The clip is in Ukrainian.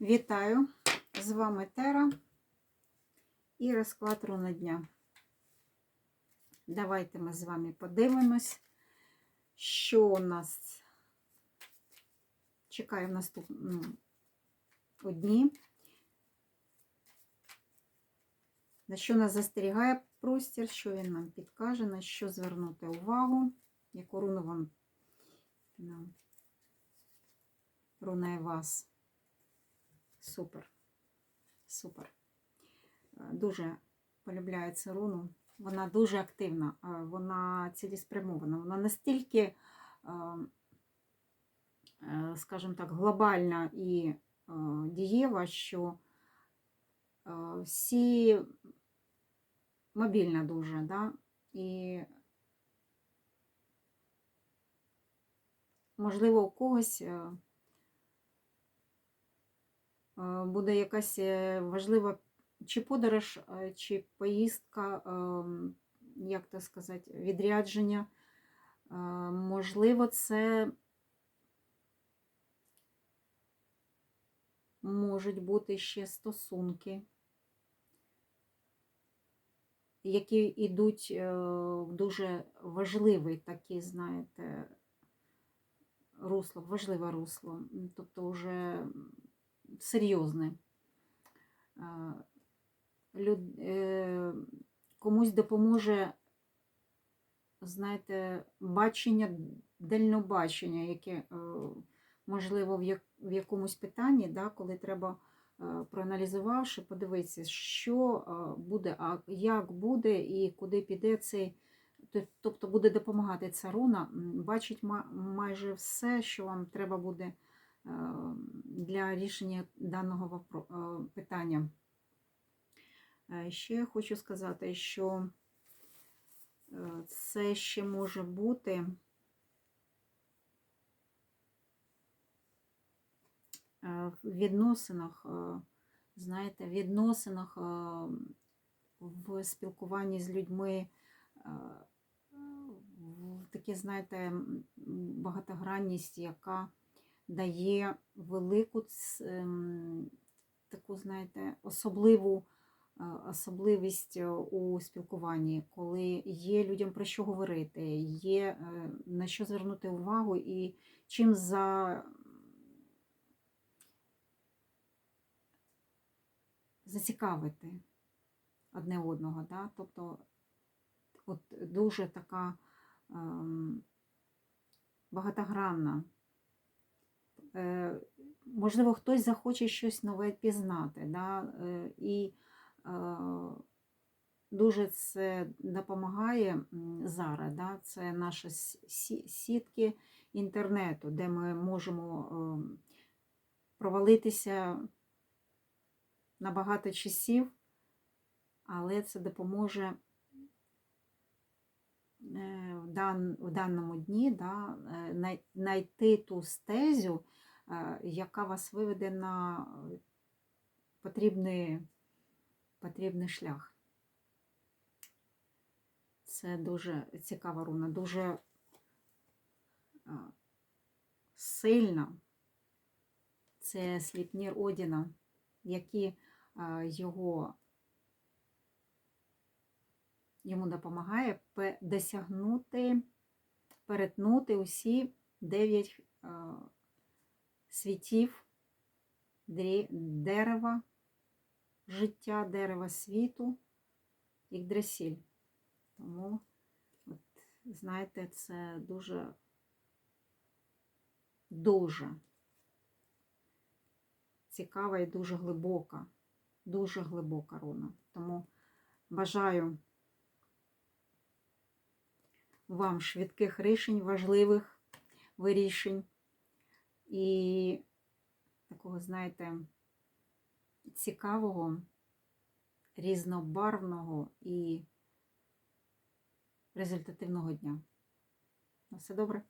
Вітаю! З вами Тера і розклад руна дня. Давайте ми з вами подивимось, що у нас чекає в наступному дні. На що нас застерігає простір, що він нам підкаже, на що звернути увагу, яку руну вам нам рунає вас. Супер. Супер. Е, Дуже полюбляю цю руну. Вона дуже активна, е, вона цілеспрямована, вона настільки, е, скажімо так, глобальна і дієва, що всі мобільна дуже, да? і можливо у когось. Е, буде якась е, важлива чи подорож, е, чи поїздка, як то сказати, відрядження. Можливо, це можуть бути ще стосунки, які йдуть в дуже важливий такий, знаєте, русло, важливе русло. Тобто вже серйозне. Е, Комусь допоможе, знаєте, бачення, дальнобачення, яке, е, можливо, в якомусь питанні, да, коли треба, е, проаналізувавши, подивитися, що буде, а як буде і куди піде цей. Тобто буде допомагати ця руна, бачить майже все, що вам треба буде для рішення даного е, питання. Е, Ще хочу сказати, що е, це ще може бути в відносинах, знаєте, в відносинах в спілкуванні з людьми, в таке, знаєте, багатогранність, яка дає велику ем, таку, знаєте, особливу е, особливість е, у спілкуванні, коли є людям про що говорити, є е, на що звернути увагу і чим за зацікавити одне одного. Да? Тобто от дуже така ем, багатогранна. Е, можливо, хтось захоче щось нове пізнати. Да? Е, і е, дуже це допомагає зараз. Да? Це наші сітки інтернету, де ми можемо ем, провалитися на багато часів, але це допоможе дан, в даному дні да, е, знайти ту стезю, е, яка вас виведе на е, потрібний, потрібний шлях. Це дуже цікава руна, дуже е, сильна. Це сліпнір Одіна, які е, його йому допомагає досягнути, перетнути усі дев'ять е, світів дерева, життя, дерева світу, як дресіль. Тому, от, знаєте, це дуже, дуже цікава і дуже глибока, дуже глибока руна. Тому бажаю вам швидких рішень, важливих вирішень і такого, знаєте, цікавого, різнобарвного і результативного дня. На все добре.